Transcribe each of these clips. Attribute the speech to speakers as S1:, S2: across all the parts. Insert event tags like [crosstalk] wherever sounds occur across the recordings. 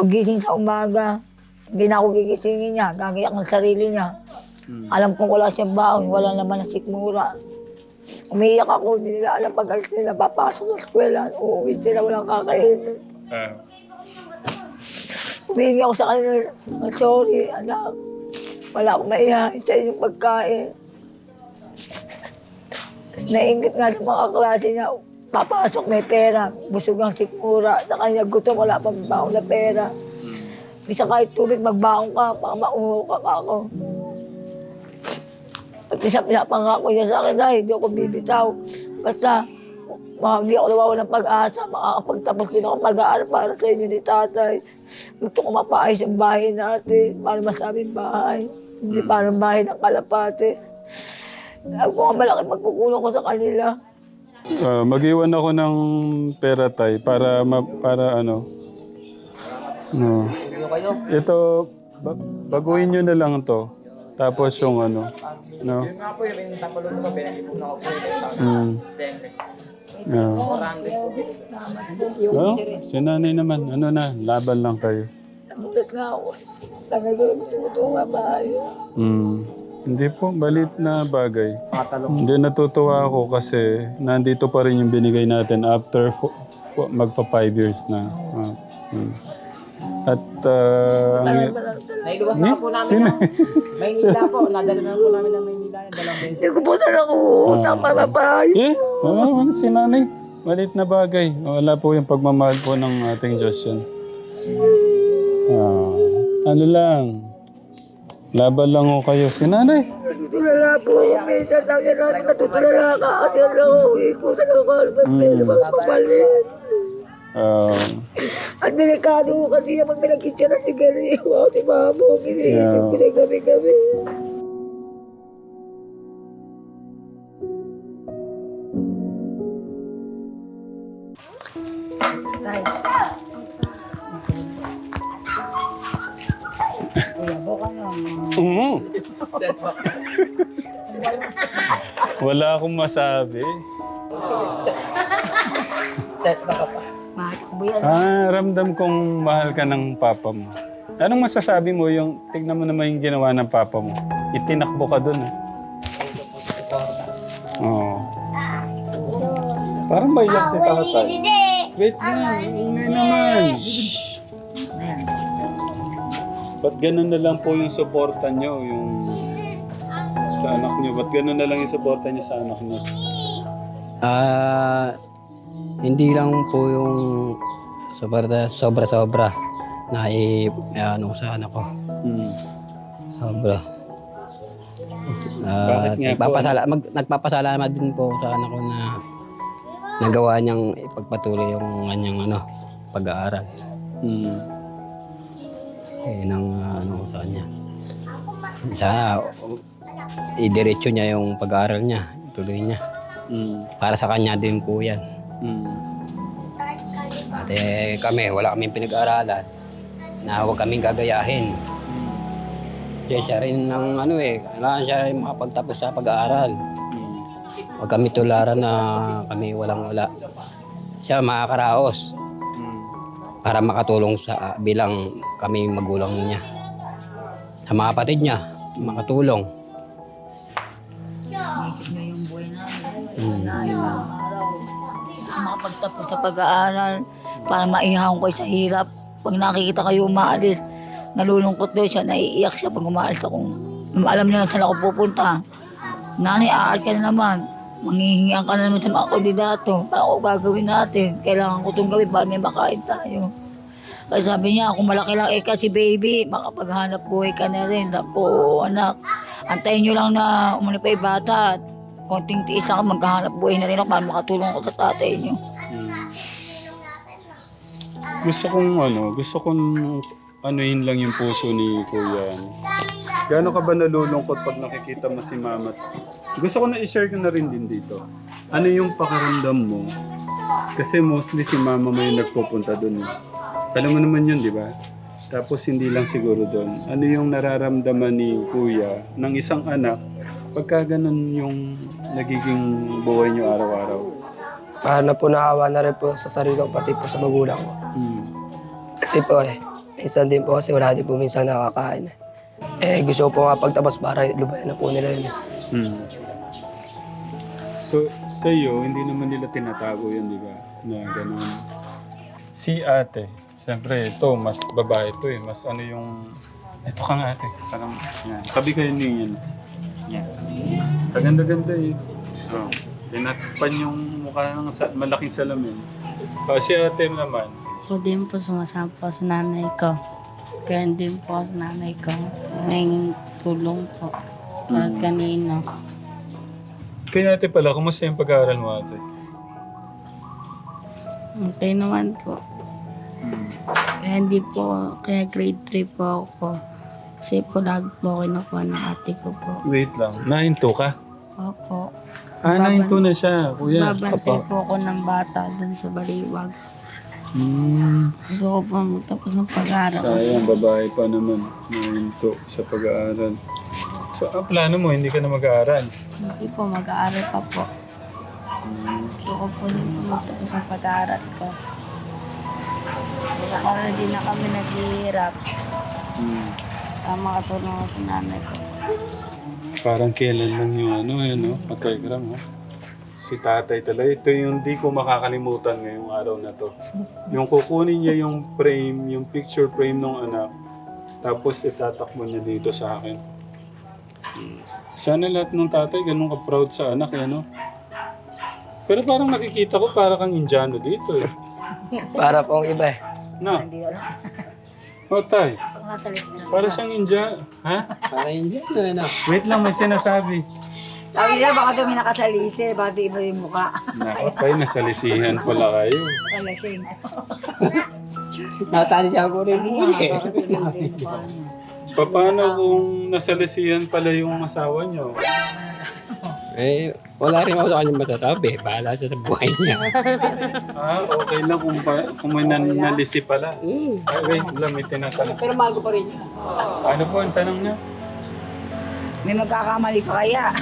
S1: Pagising sa umaga, hindi na ako gigisingin niya, gagayak ng sarili niya.
S2: Mm.
S1: Alam kong wala siyang baon, wala naman na sikmura. Umiiyak ako, hindi nila alam pag alis nila, papasok sa eskwela, uuwi sila, walang kakainin.
S2: Ah.
S1: Humingi ako sa kanila, sorry, anak. Wala akong maihain sa inyong pagkain. Naingit nga sa mga klase niya, papasok may pera, busog ang sikmura, sa kanya gutom, wala pang baon na pera. Bisa kahit tubig, magbaon ka, baka mauho ka pa ako. At isa pinapangako niya sa akin, dahil hindi ako bibitaw. Basta, mga, hindi ako nawawala ng pag-asa, makakapagtapos din ako pag-aaral para sa inyo ni tatay. Gusto ko mapaayos ang bahay natin, para masabing bahay. Hindi parang bahay ng kalapate. Ako nga malaki pagkukulong ko sa kanila.
S2: Ah, mag-iwan ako ng pera tay para ma- para ano. No. Ito ba- baguhin niyo na lang to. Tapos yung ano. No.
S3: Yung nga po yung pinagtapalong ko, pinag-ipunan ko po yung sa
S2: Mm.
S3: stainless.
S2: Yeah.
S3: 400 po binili.
S2: No? Si nanay naman, ano na, laban lang kayo.
S1: Nagulat nga ako. Tagay ko lang tumutunga bahay.
S2: Mm. Hindi po, balit na bagay.
S3: Mga talong.
S2: Hindi natutuwa ako kasi nandito pa rin yung binigay natin after fo- fo- magpa five years na. Ah, mm. At uh, ang,
S3: Nailuwas na po namin
S2: Sino?
S3: ng Maynila po. Nadala na po namin ng Maynila yung dalawang beses.
S1: Hindi ko po na lang uutang para bahay.
S2: eh, oh, si nanay. Malit na bagay. Wala po yung pagmamahal po ng ating Diyos yan. Ah, ano lang. Laban lang ko kayo. Si nanay.
S1: Natutulala po. Minsan lang yan natin natutulala ka. Kasi lang ako. Ikutan ako. Pero magpapalit.
S2: Ah,
S1: At delikado ko kasi yung pag pinagkitsa na si Gary. [laughs] Wow, si Mamo. Iniisip ko na gabi-gabi. Tay.
S2: Mm. Wala akong masabi.
S3: Step back pa.
S1: Ba yan?
S2: Ah, ramdam kong mahal ka ng papa mo. Anong masasabi mo yung, tignan mo naman yung ginawa ng papa mo. Itinakbo ka dun. eh. Oo. Parang maiyak si tatay. Wait lang, ingay naman. Shh. Ba't ganun na lang po yung suporta nyo, yung sa anak nyo? Ba't ganun na lang yung suporta nyo sa anak nyo?
S4: Ah, hindi lang po yung sobra sobra sobra na i ano sa anak ko.
S2: Hmm.
S4: Sobra.
S2: Bakit nga
S4: Ah,
S2: po?
S4: nagpapasala, mag, nagpapasalamat din po sa anak ko na nagawa niyang ipagpatuloy yung kanyang ano, pag-aaral.
S2: Hmm.
S4: Eh, nang ah, ano sa kanya. Sana uh, idiretso niya yung pag-aaral niya, ituloy niya.
S2: Hmm.
S4: Para sa kanya din po yan.
S2: Hmm.
S4: At eh, kami, wala kaming pinag-aaralan na huwag kaming gagayahin. Kasi siya rin ng ano eh, kailangan siya rin makapagtapos sa pag-aaral.
S2: Hmm.
S4: Huwag kami tularan na kami walang wala. Siya makakaraos. Para makatulong sa bilang kami magulang niya. Sa mga kapatid niya, makatulong.
S1: Isip niyo yung buhay namin.
S4: Hmm.
S1: Na yung mga araw. Makapagtapos sa pag-aaral para maihahon ko sa hirap. Pag nakikita kayo umaalis, nalulungkot daw siya, naiiyak siya pag umaalis ako. Alam niya saan ako pupunta. Nanay, aalis ka na naman. Manghihingian ka na naman sa mga kandidato. Para ako gagawin natin. Kailangan ko itong gawin para may makain tayo. Kasi sabi niya, kung malaki lang ikaw si baby, makapaghanap buhay ka na rin. Ako, anak, antayin niyo lang na umuli pa yung bata. At konting tiis lang, maghahanap buhay na rin ako para makatulong ako sa tatay niyo.
S2: Hmm. Gusto kong ano, gusto kong anuhin lang yung puso ni Kuya. Gaano ka ba nalulungkot pag nakikita mo si Mama? Gusto ko na i-share ko na rin din dito. Ano yung pakaramdam mo? Kasi mostly si Mama mo yung nagpupunta doon. Eh. Alam mo naman yun, di ba? Tapos hindi lang siguro doon. Ano yung nararamdaman ni Kuya ng isang anak pagka ganun yung nagiging buhay niyo araw-araw?
S5: Paano po naawa na rin po sa sarili ko, pati po sa magulang ko.
S2: Hmm.
S5: Kasi po eh, Minsan din po kasi wala din po minsan nakakain. Eh, gusto ko po nga pagtapos para lubayan na po nila yun.
S2: Hmm. So, sa iyo, hindi naman nila tinatago yun, di ba? Na ganun. Si ate, siyempre ito, mas babae ito eh. Mas ano yung... Ito ka nga ate. Parang, yan. Tabi kayo niyo yan. Yan. Kaganda-ganda eh. Oh. Tinatpan yung mukha ng sa- malaking salamin. Kasi ate naman,
S6: Ako din po sumasama po sa nanay ko. Kaya din po sa nanay ko. Ngayong tulong po. Kahit kanino.
S2: kaya ate pala, kumusta yung pag-aaral mo ate?
S6: Okay naman po. Kaya hindi po, kaya grade 3 po ako. Kasi po lagi po kinukuha ng ate ko po.
S2: Wait lang. Nahinto ka?
S6: Opo.
S2: Ah, nahinto na siya, kuya.
S6: Babantay po ako ng bata dun sa baliwag.
S2: Hmm.
S6: Gusto ko po magtapos ng pag-aaral.
S2: Sayang, babae pa naman. Nahinto sa pag-aaral. So, ang plano mo, hindi ka na mag-aaral.
S6: Hindi po, mag-aaral pa po. Gusto ko po din po magtapos ng pag-aaral ko. Di na kami naghihirap.
S2: Hmm.
S6: Para makatulong ako sa nanay ko.
S2: Parang kailan lang yung ano, yun, no? Patagram, ha? Si tatay talaga. Ito yung di ko makakalimutan ngayong araw na to. Yung kukunin niya yung frame, yung picture frame ng anak, tapos itatakbo niya dito sa akin. Hmm. Sana lahat ng tatay ganun ka-proud sa anak, eh, no? Pero parang nakikita ko para kang Indiano dito, eh.
S5: Para po ang iba eh.
S2: Na? O, tay. Para siyang Indiano. Ha?
S4: Para hindi na na.
S2: Wait lang, may sinasabi.
S1: Sabi niya, baka doon may nakasalisi, baka di iba yung mukha.
S2: Nako, tay, nasalisihan pala kayo.
S1: Kalasing.
S4: Natali siya ako rin po eh.
S2: Paano kung nasalisihan pala yung asawa niyo?
S4: Eh, wala rin ako sa kanya masasabi. Bahala siya sa buhay niya. [laughs]
S2: Ah, okay lang kung, pa, kung may nan- nalisi pala.
S4: Mm.
S2: Ay, wait lang, may tinatanong.
S4: Pero mahal ko pa rin.
S2: Ano po ang tanong niya?
S1: May magkakamali pa kaya? [laughs]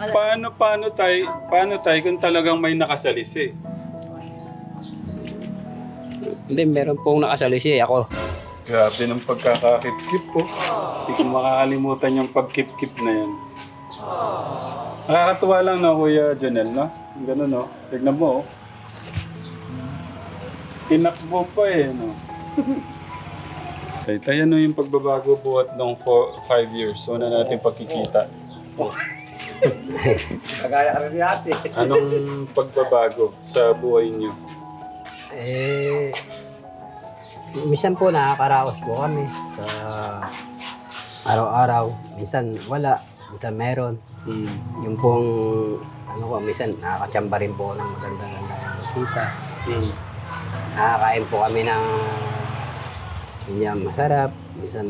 S2: Paano, paano tayo, paano tayo kung talagang may nakasalisi?
S4: Hindi, meron pong nakasali siya. Ako,
S2: Grabe ng pagkakakip-kip po. Hindi ko makakalimutan yung pagkip-kip na yan. Nakakatuwa lang na Kuya Janel, no? Ganun, no? Tignan mo, oh. Tinakbo pa eh, no? Tay, tayo ano yung pagbabago buhat ng 5 years. So na natin pagkikita. [laughs]
S4: kagaya ka rin ate.
S2: Anong pagbabago sa buhay niyo?
S4: Eh, minsan po nakakaraos po kami sa araw-araw. Minsan wala, minsan meron.
S2: Hmm.
S4: Yung pong, ano ko, minsan nakakachamba rin po ng maganda-ganda kita.
S2: Hmm.
S4: Nakakain po kami ng hindi masarap. Minsan,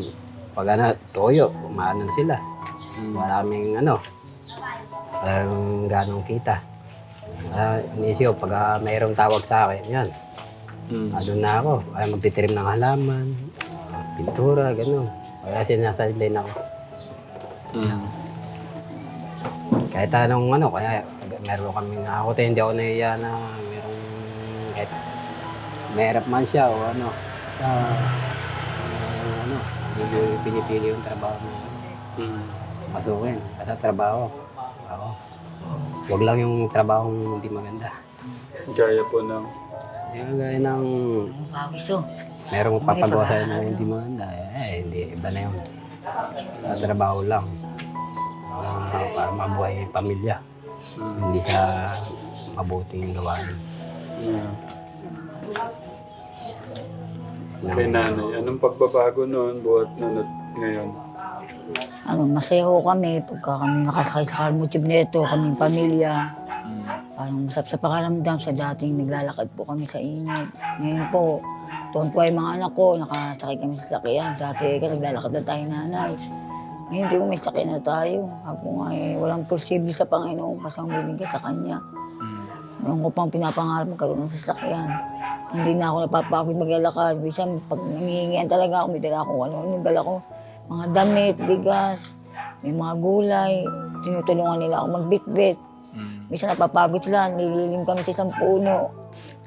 S4: pag ano, toyo, umaano na sila. Wala kaming ano, walang ganong kita. Uh, inisip pag ah, mayroong tawag sa akin, yan,
S2: Hmm.
S4: ano na ako, ay magtitrim ng halaman, ah, pintura, gano'n. Kaya sinasailin ako.
S2: Hmm.
S4: Kahit anong ano, kaya meron kami nga ako, tayo, hindi ako nahiya na merong, kahit mahirap man siya o ano, ah, ano, hindi ko pinipili yung trabaho na
S2: Hmm.
S4: pasukin. Basta trabaho. Ako. Huwag lang yung trabaho hindi maganda.
S2: Gaya po ng...
S4: Yung gaya ng merong papagawa sa'yo na hindi maganda, eh, hindi, iba na yun. Sa trabaho lang. Ah, para mabuhay yung pamilya. Hindi sa mabuting gawain.
S2: Yeah. Kay nanay, anong pagbabago noon buhat na ngayon?
S1: Ano, masaya ho kami pagka kami nakasakay sa kalmutib nito, kaming pamilya. Parang masap sa pakaramdam sa dating naglalakad po kami sa init. Ngayon po, tuwan-tuwa yung mga anak ko, nakasakay kami sa sakyan. Dati ka naglalakad na tayo nanay. Ngayon di mo may sakyan na tayo. Ako nga eh, walang posible sa Panginoon kasi ang binigay sa Kanya. Noong ko pang pinapangarap magkaroon ng sasakyan. Hindi na ako napapagod maglalakad. Bisan pag nangihingian talaga ako, may dala akong ano, yung dala ko. Mga damit, bigas, may mga gulay. Tinutulungan nila ako magbitbit. Minsan napapagod sila, nililim kami sa isang puno.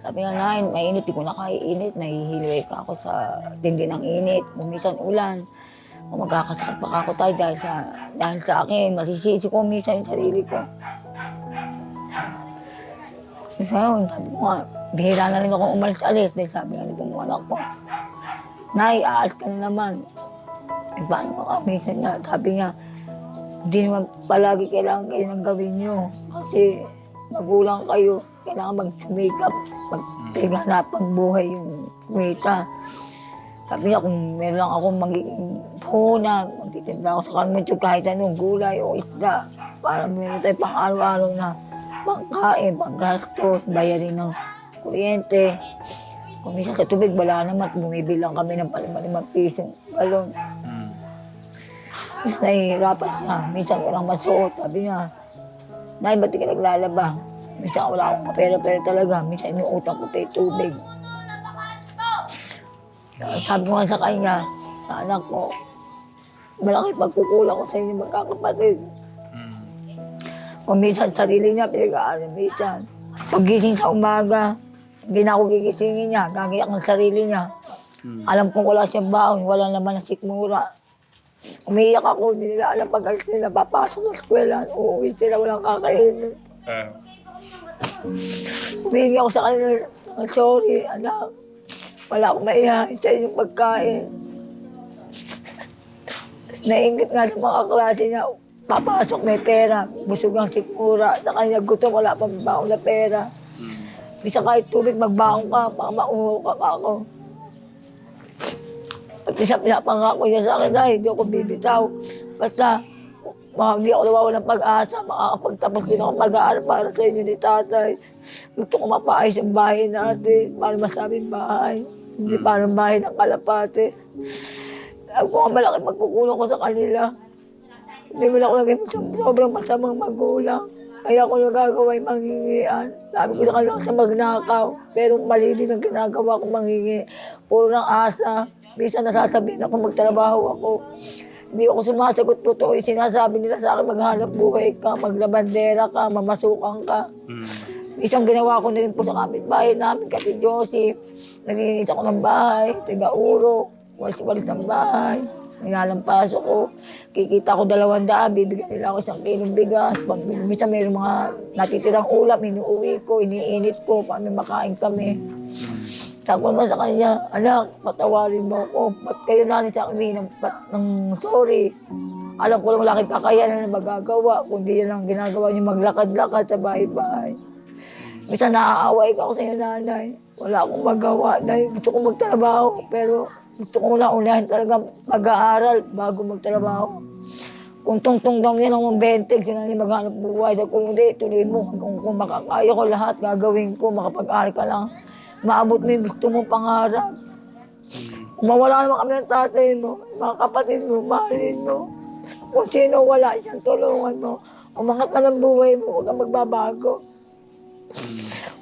S1: Sabi nga na, mainit, di ko na. Nahihiliway ka ako sa tindi ng init. Kumisan ulan. Kung magkakasakit pa ako tayo dahil sa, dahil sa akin, masisisi ko minsan yung sarili ko. Kasi yun, sabi ko nga, bihira na rin ako umalis-alis dahil sabi nga nito mga ko, Nay, aalis ka na naman. Eh, paano ka? Minsan nga, sabi niya, hindi naman palagi kailangan kayo ng gawin nyo. Kasi magulang kayo, kailangan mag-makeup, magpighanapang buhay yung kumita. Sabi niya, kung meron lang akong magiging puhunan, magtitinda ako sa kanmento kahit anong gulay o isda, para meron tayo pang araw-araw na pangkain, panggastos, bayarin ng kuryente. Kung minsan sa tubig, wala naman, bumibilang kami ng palima-limang pisong galon.
S2: Mm.
S1: Minsan nahihirapan siya. Minsan walang masuot. Sabi niya, Nay, ba't ka naglalaba? Minsan wala akong kapera-pera talaga. Minsan inuutang ko pa yung tubig. Sabi ko nga sa kanya, sa anak ko, malaki pagkukulang ko sa inyo magkakapatid.
S2: Mm.
S1: Kung minsan sarili niya, pinag-aaral minsan. Pagising sa umaga, hindi na ako gigisingin niya, gagayak ng sarili niya.
S2: Mm.
S1: Alam kong wala siyang baon, wala naman ng sikmura. Umiiyak ako, hindi nila alam pag alis nila, papasok sa eskwela, uuwi sila, walang kakainin.
S2: Ah.
S1: Humingi ako sa kanila, ng sorry, anak. Wala akong maihain sa inyong pagkain. Naingit nga sa mga klase niya, papasok may pera, busog ang sikmura, sa kanya gutom, wala pang baon na pera. Bisa kahit tubig, magbaon ka, baka mauho ka pa ako. At isa pinapangako niya sa akin, dahil hindi ako bibitaw. Basta, mga, hindi ako nawawala ng pag-asa, makakapagtapos din ako mag-aaral para sa inyo ni tatay. Gusto ko mapaayos yung bahay natin, para masabing bahay. Hindi parang bahay ng kalapate. Alam ko nga malaki pagkukulong ko sa kanila. Hindi mo na ako naging sobrang masamang magulang. Kaya ako nagagawa yung manghingian. Sabi ko sa kanila sa magnakaw. Pero mali din ang ginagawa ko manghingi. Puro ng asa. Minsan nasasabihin ako magtrabaho ako. Hindi ako sumasagot totoo yung sinasabi nila sa akin, maghanap buhay ka, maglabandera ka, mamasukan ka.
S2: Mm.
S1: Isang ginawa ko na rin po sa kapitbahay namin, kati Joseph. Naglinis ako ng bahay, tiga-uro, walis-walis ng bahay. Nilalampas ako. Kikita ko dalawang daan, bibigyan nila ako isang kilong bigas. Pag minsan mayroong mga natitirang ulam, inuuwi ko, iniinit ko, para may makain kami. Sabi naman sa kanya, anak, patawarin mo ako. Ba't kayo nanin sa akin ng, ng sorry? Alam ko lang kang kakayanan na magagawa. Kundi yan ang ginagawa niyo maglakad-lakad sa bahay-bahay. Minsan naaaway ka ako sa iyo, nanay. Wala akong magawa dahil gusto ko magtrabaho. Pero gusto ko na unahin talaga mag-aaral bago magtrabaho. Kung tungtong daw yan ang 20, sinali maghanap buhay. Kung hindi, tuloy mo. Kung, kung makakaya ko lahat, gagawin ko. Makapag-aaral ka lang. Maabot mo yung gusto mong pangarap. Kung mawala naman kami ng tatay mo, mga kapatid mo, mahalin mo. Kung sino wala, isang tulungan mo. Umangat man ang buhay mo, huwag kang magbabago.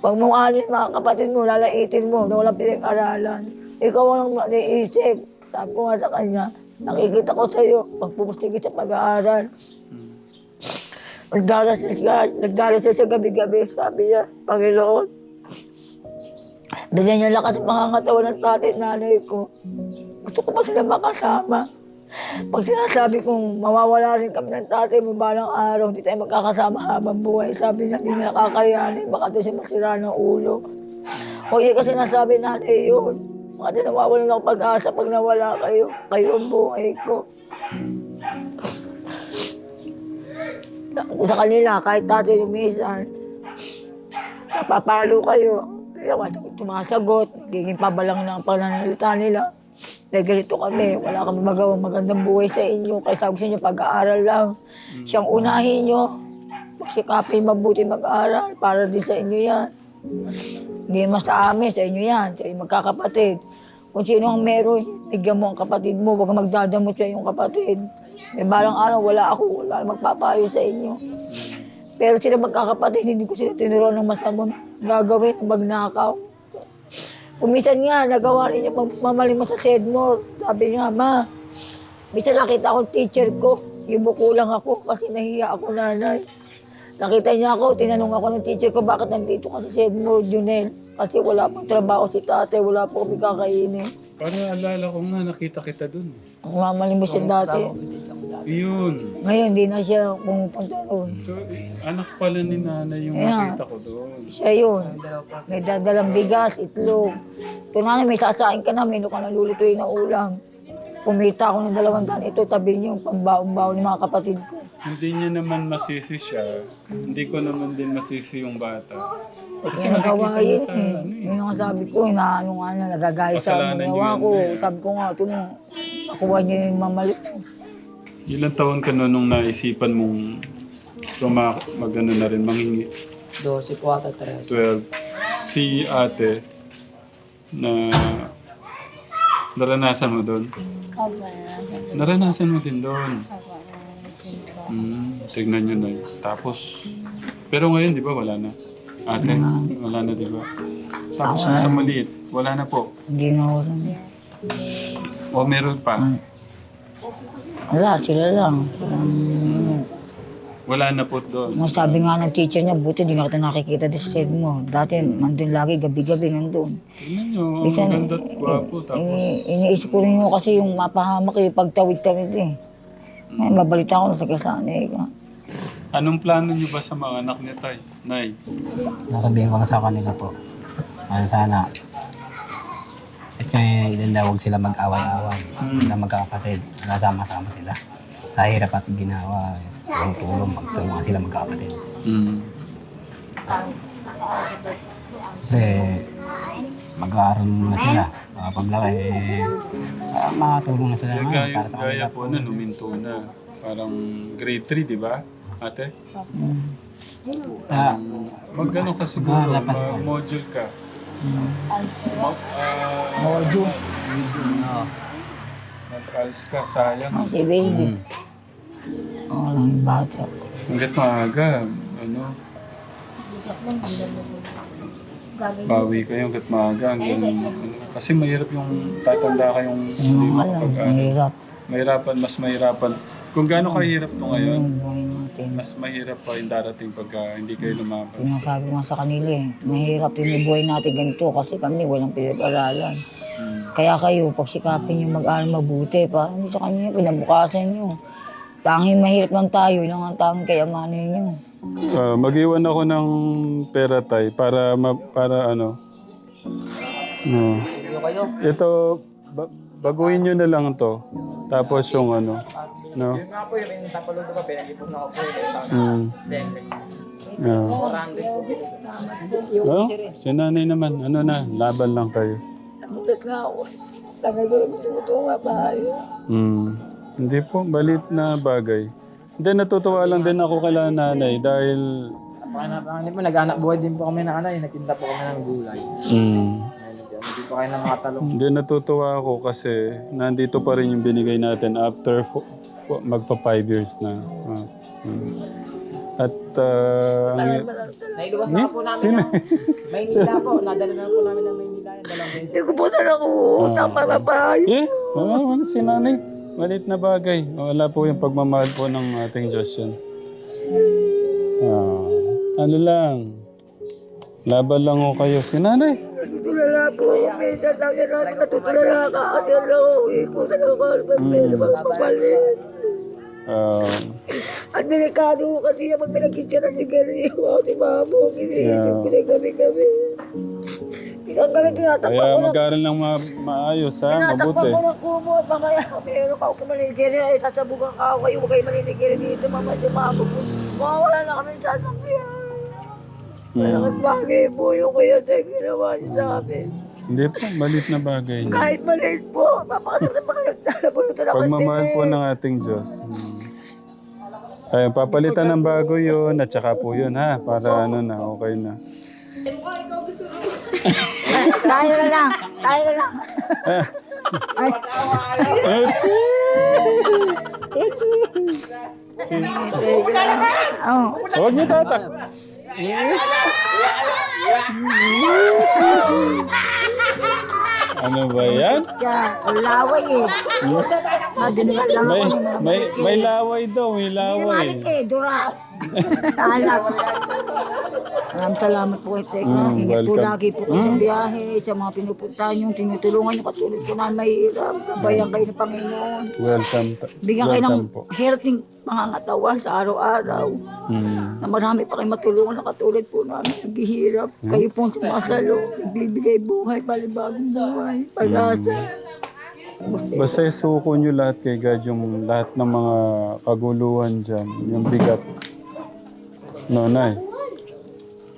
S1: Huwag mong alis mga kapatid mo, lalaitin mo na walang pinag-aralan. Ikaw ang naiisip. Sabi ko nga sa kanya, nakikita ko sa iyo, pagpupustigit sa pag-aaral. Nagdarasal siya, nagdarasal siya gabi-gabi. Sabi niya, Panginoon, bigyan niyo lakas sa pangangatawan ng tatay at nanay ko. Gusto ko pa sila makasama. Pag sinasabi kong mawawala rin kami ng tatay mo balang araw, hindi tayo magkakasama habang buhay. Sabi niya, hindi niya kakayanin, baka doon siya masira ng ulo. O hindi kasi nasabi nanay yun. Baka din nawawalan ako pag-asa pag nawala kayo. Kayo ang buhay ko sa kanila, kahit tatay lumisan, napapalo kayo. Ako tumasagot, nagiging pabalang ng pananalita nila. Dahil ganito kami, wala kami magawang magandang buhay sa inyo. Kaya sabi sa inyo, pag-aaral lang. Siyang unahin nyo. Magsikapin mabuti mag-aaral para din sa inyo yan. Hindi naman sa amin, sa inyo yan, sa inyong magkakapatid. Kung sino ang meron, bigyan mo ang kapatid mo, huwag magdadamot sa iyong kapatid. May balang araw, wala ako, wala magpapayo sa inyo. Pero sila magkakapatid, hindi ko sila tinuruan ng masamang gagawin, magnakaw. Kumisan nga, nagawa rin niya pagmamalimos sa Sedmore. Sabi niya, ma, minsan nakita ko teacher ko, ibuko lang ako kasi nahiya ako nanay. Nakita niya ako, tinanong ako ng teacher ko, bakit nandito ka sa Sedmore, Junel? Kasi wala pang trabaho si tatay, wala po kami kakainin.
S2: Parang alala ko nga, nakita kita dun.
S1: Ang mamalimos siya dati.
S2: Yun.
S1: Ngayon, hindi na siya pumupunta doon.
S2: So, eh, anak pala ni nanay yung
S1: Yeah.
S2: nakita ko doon.
S1: Siya yun. May dadalang bigas, itlog. Ito na may sasain ka na, may ka nalulutuin na ulam. Kumita ako ng dalawang daan. Ito, tabi niyo, yung pambaon-baon ng mga kapatid ko.
S2: Hindi niya naman masisi siya. Hindi ko naman din masisi yung bata.
S1: Kasi nagawa yun
S2: sa
S1: eh.
S2: ano eh.
S1: Yun ang sabi ko, inaano nga na, nagagaya sa
S2: Kasalanan niyo
S1: ginawa
S2: yun
S1: ko.
S2: eh.
S1: Sabi ko nga, ito mo, nakuha niya yung mamalik ko.
S2: Ilang taon ka na nung naisipan mong tuma magano na rin, manghingi?
S5: 12 po ata, 13.
S2: 12. Si ate na naranasan mo doon? Naranasan mo din doon. Hmm, tignan nyo na yun. Tapos, pero ngayon di ba wala na? Ate, wala na di ba? Tapos sa maliit, wala na po.
S1: Hindi na ako rin.
S2: O meron pa?
S1: Wala, sila lang. Um,
S2: Wala na po doon.
S1: Ang sabi nga ng teacher niya, buti di nga kita nakikita sa side mo. Dati, nandun lagi, gabi-gabi nandun.
S2: Tignan nyo,
S1: Minsan,
S2: maganda at gwapo. Tapos,
S1: Ini, iniisip ko rin yun kasi yung mapahamak eh, pagtawid-tawid eh. Ay, mabalita ko na sa kasanay ka.
S2: Anong plano nyo ba sa mga anak niya, Tay? Nay?
S4: Nasabihin ko lang sa kanila po. Ano sana. At kaya ilan daw huwag sila mag-away-away. Sila magkakapatid. Nasama-sama sila. Sa hirap at ginawa. Tulong-tulong. Magtulungan sila magkakapatid.
S2: Hmm.
S4: Kasi mag-aaral na sila. Uh, paglaki, eh, ah, makatulong na sila
S2: Kaya gaya,
S4: para sa
S2: gaya po na, huminto na. Parang grade 3, di ba? Ate?
S4: Ah,
S2: Um, mag ano ka siguro,
S4: Ah, dapat.
S2: ma-module ka. Ma- ah,
S1: Mojo.
S4: oo.
S2: Mag-ALS ka, sayang.
S1: Ah, si baby. Oo lang yung bata.
S2: Hanggat maaga, ano, bawi kayo hanggat maaga. Hanggang, ano, kasi mahirap yung tatanda kayong hindi
S1: Yung alam,
S2: makapag-aral.
S1: mahirap.
S2: Mahirapan, mas mahirapan. Kung gaano kahirap to ngayon,
S1: Yung buhay natin.
S2: mas mahirap pa yung darating pagka hindi kayo lumaban.
S1: Yung sabi ko nga sa kanila eh, mahirap din yung buhay natin ganito kasi kami walang pinag-aralan.
S2: Hmm.
S1: Kaya kayo, pagsikapin yung mag-aaral mabuti, para hindi sa kanya pinabukasan nyo. Tanging mahirap lang tayo, yun lang ang tanging kayamanin nyo.
S2: Ah, mag-iwan ako ng pera tay para ma- para ano. No. Ito ba- baguhin niyo na lang to. Tapos yung ano, no.
S3: Yung nga po yung may tapalo ko pa, pinag-ipon na ako po yung isang
S2: Mm.
S3: stainless.
S2: Yeah.
S3: 400 po binili.
S2: Oh, si nanay naman, ano na, laban lang kayo.
S1: Namulat na ako. Tagay ko lang tumutunga pa
S2: Mm. Hindi po, balit na bagay. Hindi, natutuwa lang din ako kay nanay dahil...
S3: Panganak po, nag-anak buhay din po kami ng ano, yung nagtinda po kami ng gulay.
S2: Mm.
S3: Hindi po kayo ng mga talong.
S2: Hindi, natutuwa ako kasi nandito pa rin yung binigay natin after magpa five years na. Ah, mm. At uh, ang-
S3: Nailuwas na po namin
S2: Sino?
S3: ng Maynila po. Nadala na po namin ng Maynila yung dalawang beses.
S1: Hindi ko po na nakuutang para pa.
S2: Eh, oh, ano si nanay? Malit na bagay. Wala po yung pagmamahal po ng ating Diyos yan. Ah, ano lang. Laban lang ko kayo. Si nanay.
S1: Natutulala po. Minsan lang yan natin natutulala ka. Kasi ang lauwi ko sa lokal. Pero magpapalit.
S2: Ah,
S1: At delikado ko kasi yung pag pinagkitsa ng sigarilyo ako si Mamo. Iniisip ko na gabi-gabi. Isang galing tinatakpan
S2: kaya
S1: ko na.
S2: mag-aaral ng ma- maayos ha,
S1: Tinatakpan
S2: mabuti.
S1: ko ng kumo. Mamaya, pero ka ako maligiri. Ay, sasabugan ka ako. Kayo huwag kayo maligiri dito. Mama, si Mamo. Mawawala na kami sa sasakyan.
S2: Hmm.
S1: Malaking bagay po yung kuya sa ginawa niyo sa amin.
S2: Hindi po, malit na bagay niya.
S1: Kahit maliit po, mapakasal na ito na
S2: Pagmamahal po ng ating Diyos. Hmm. Ayun, papalitan ng bago yun at saka po yun ha, para ano na, okay na.
S1: Tayo na lang, tayo na lang. Oh,
S2: Huwag niyo tatak. Ano ba yan?
S1: yan, laway eh. Madinigan lang
S2: May,
S1: ako ng mga
S2: may, may laway daw, may
S1: Hindi
S2: laway.
S1: malik eh, dura. Anak. Maraming salamat po kay Tekla.
S2: Mm,
S1: Ingat po
S2: welcome.
S1: lagi po kayo sa biyahe, sa mga pinupuntahan nyo, tinutulungan nyo katulad ko na mahirap. Sabayan kayo ng Panginoon.
S2: Welcome. ta-
S1: Bigyan kayo ng
S2: welcome po.
S1: healthy pangangatawan sa araw-araw.
S2: Mm.
S1: Na marami pa kayo matulungan na katulad po namin naghihirap. Kayo po ang sumasalo, nagbibigay buhay, palibagong buhay, pag-asa.
S2: Basta isuko nyo lahat kay God yung lahat ng mga kaguluhan dyan, yung bigat. No, Nay.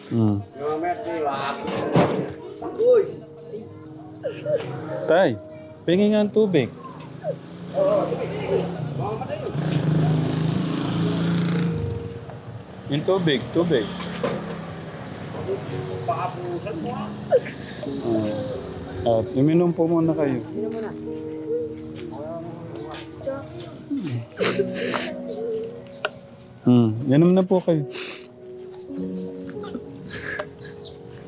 S2: Mm. Tay, pingin nga ang tubig. Yung tubig, tubig. Uh, at uminom po muna kayo. Hmm, inom na po kayo.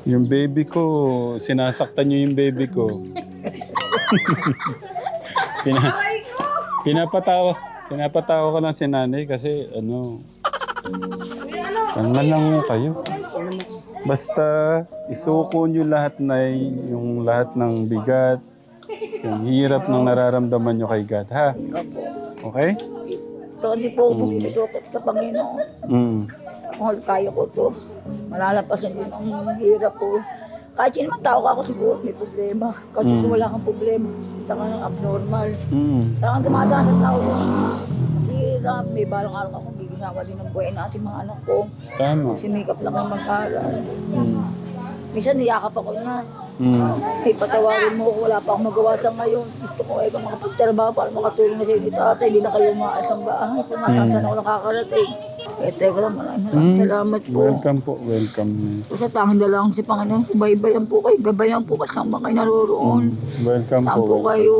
S2: Yung baby ko, sinasaktan niyo yung baby ko. [laughs] Pina, pinapatawa, pinapatawa ko lang si nanay kasi ano, Kalma lang mo kayo. Basta isuko nyo lahat na yung lahat ng bigat, yung hirap ng nararamdaman nyo kay God, ha? Okay?
S1: Ito hindi po ako bumibito sa Panginoon.
S2: Mm.
S1: Mahal kaya ko to. Malalampasan din ang hirap ko. Kahit sino man tao ka ako siguro may problema. Kahit
S2: Mm.
S1: wala kang problema. Isa ka ng abnormal.
S2: Mm.
S1: Parang dumadaan sa tao yun. Hirap. May balang araw ako giginawa din ng buhay natin mga anak ko.
S2: Tama.
S1: Simikap lang ang mag-aral.
S2: Mm.
S1: Minsan niyakap ako niyan.
S2: Mm.
S1: Ay, patawarin mo ko. Wala pa akong magawa sa ngayon. Gusto ko ay makapagtrabaho para makatulong na sa inyo. Tatay, hindi na kayo maalas ang bahay. Kung saan ako nakakarating. Eh, lang, maraming maraming
S2: Mm.
S1: salamat po.
S2: Welcome po, welcome.
S1: Sa tanging dalawang si Panginoon, baybayan po kayo, gabayan po kasama kayo naroroon.
S2: Welcome
S1: Saan
S2: po.
S1: po
S2: welcome.
S1: kayo,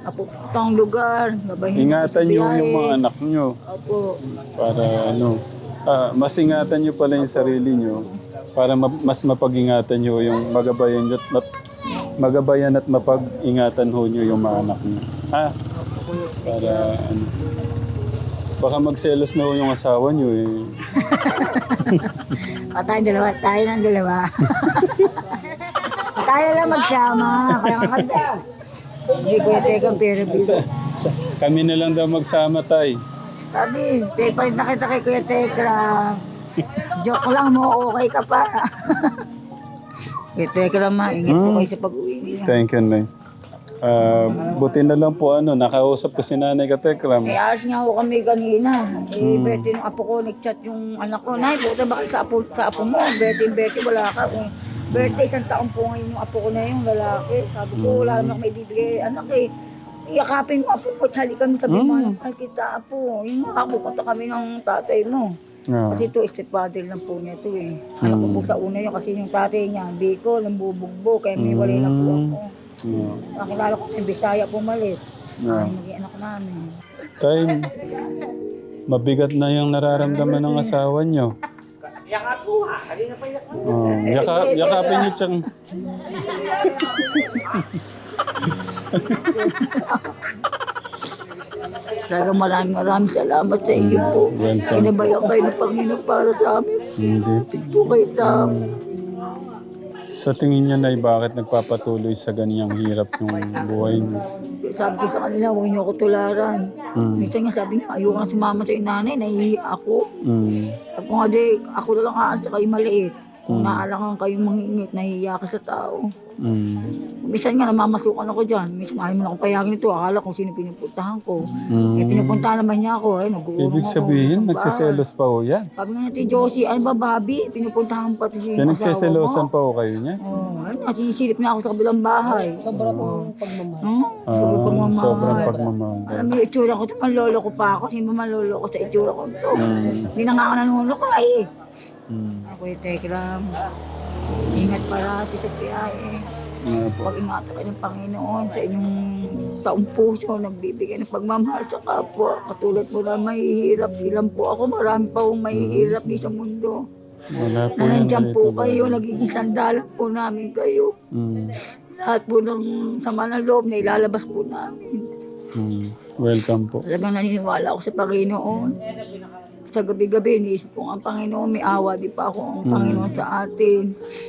S1: napupuntang lugar, gabayan
S2: Ingatan nyo yung mga anak nyo
S1: Opo.
S2: para ano, ah, mas ingatan nyo pala yung sarili nyo para ma- mas mapag-ingatan nyo yung magabayan nyo at map- magabayan at mapag-ingatan ho nyo yung mga anak nyo. Ha? Para ano. Baka magselos na ho yung asawa nyo eh. [laughs]
S1: At tayong dalawa, tayo ng dalawa. [laughs] tayo lang magsama, kaya kanta. Hindi ko yung biso.
S2: Sa- Kami na lang daw magsama tay.
S1: Sabi, te, palit na kita kay Kuya Tekra. Joke lang mo, okay ka pa. [laughs] Kuya Tekra ma, ingat po kayo sa pag-uwi niya.
S2: Thank you, Nay. Ah, buti na lang po ano, nakausap ko si Nanay Katekram.
S1: Eh, alas nga ako kami kanina. Eh, birthday ng apo ko, nag-chat yung anak ko. Nay, buta ba sa apo, sa apo mo? Birthday, birthday, wala ka. Kung birthday, isang taon po ngayon yung apo ko na yung lalaki. Sabi ko, wala naman ako may bibigay. Anak eh, iyakapin mo apo mo, halikan mo, sabi mo,
S2: Mm.
S1: mm. mahal kita apo. Yung nga, pupunta kami ng tatay mo.
S2: Ah,
S1: Kasi ito, stepfather lang po niya ito eh. Alam ko po sa una yun, kasi yung tatay niya, Bicol, ang bubugbo, kaya may wala na po ako.
S2: Ah.
S1: Nakilala ko si Bisaya pumalit.
S2: Ah.
S1: Ay, naging anak namin.
S2: Time. Mabigat na yung nararamdaman ng asawa nyo. Oh, yaka, yakapin niyo siyang...
S1: Talaga maraming maraming salamat sa inyo po.
S2: Welcome.
S1: Pinabayan kayo ng Panginoon para sa amin.
S2: Hindi.
S1: Po kayo sa amin.
S2: Sa tingin niya na bakit nagpapatuloy sa ganyang hirap yung buhay niyo?
S1: Sabi ko sa kanila, huwag niyo ako tularan.
S2: Mm.
S1: Minsan nga sabi niya, ayoko na sumama sa inanay, nahihiya ako.
S2: Mm.
S1: Sabi ko nga, di, ako na lang aalis sa kayo maliit. Kung naalangan kayong mangingit, nahihiya ka sa tao.
S2: Mm.
S1: Minsan nga namamasukan ako dyan. Minsan ayaw mo na akong payagin ito. Akala kung sino pinupuntahan ko. Eh,
S2: Mm.
S1: pinupuntahan naman niya ako. Eh, nag-uurong
S2: Ibig
S1: ako.
S2: sabihin,
S1: bahay.
S2: nagsiselos pa ho yan.
S1: Sabi nga natin, Josie, ano ba, Bobby? Pinupuntahan pati si
S2: Kaya nagsiselosan pa ho kayo niya?
S1: Oo, oh, ayun nga, sinisilip niya ako sa kabilang bahay.
S3: Sobra po pagmamahal.
S1: Hmm?
S2: Ah,
S1: pagmamahal.
S2: sobrang pagmamahal.
S1: Alam mo itsura ko, ito manlolo ko pa ako. Sino ba manlolo ko sa itsura ko ito?
S2: Mm.
S1: Hindi na nga ako nanuno ko eh.
S2: Mm.
S1: Yung Tekram. Ingat parati sa PIA.
S2: Nga po.
S1: Pag-ingatan kayo ng Panginoon sa inyong taong puso, nagbibigay ng pagmamahal sa kapwa. Katulad mo na mahihirap. Ilan po ako, marami pa akong mahihirap di sa mundo.
S2: Wala po
S1: Na
S2: yan.
S1: nandyan po kayo, nagiging sandalan po namin kayo.
S2: Mm.
S1: Lahat po ng sama ng loob na ilalabas po namin.
S2: Mm. Welcome po.
S1: Talagang naniniwala ako sa Panginoon. Sa gabi-gabi, iniisip ko ang Panginoon, may awa di pa ako ang
S2: Mm.
S1: Panginoon sa atin.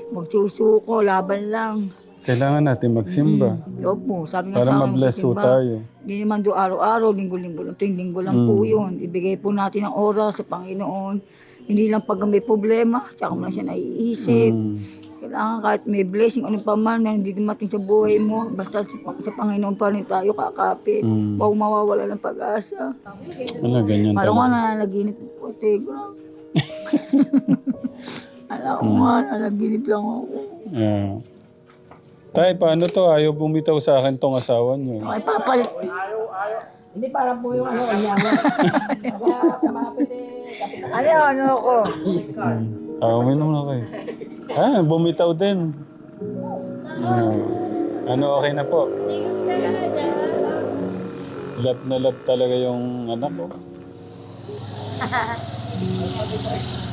S1: Magsusuko, laban lang.
S2: Kailangan natin magsimba.
S1: Opo, sabi nga
S2: Para
S1: sa akin,
S2: ma-bless
S1: magsisimba.
S2: tayo.
S1: Hindi naman do araw-araw, linggo-linggo lang. Tuwing linggo lang po
S2: Mm.
S1: yun. Ibigay po natin ang oras sa Panginoon. Hindi lang pag may problema, tsaka mo lang siya naiisip.
S2: Mm.
S1: Kailangan kahit may blessing, ano pa man na hindi dumating sa buhay mo, basta sa, sa Panginoon pa rin tayo kakapit.
S2: Mm.
S1: Huwag mawawala ng pag-asa.
S2: Wala, ganyan
S1: Parang
S2: talaga.
S1: nanaginip po, Tegra. [laughs] Alam ko nga, nanaginip lang ako.
S2: Yeah. Tay, paano to? Ayaw bumitaw sa akin tong asawa niyo.
S1: Ay, papalit.
S3: Hindi para po yung ano, kanya mo. Kaya kamapit eh.
S1: Ano, ano ako?
S2: Ah, uminom na kayo. [laughs] Ah, bumitaw din. Ah. ano, okay na po. Love na love talaga yung anak ko. [laughs]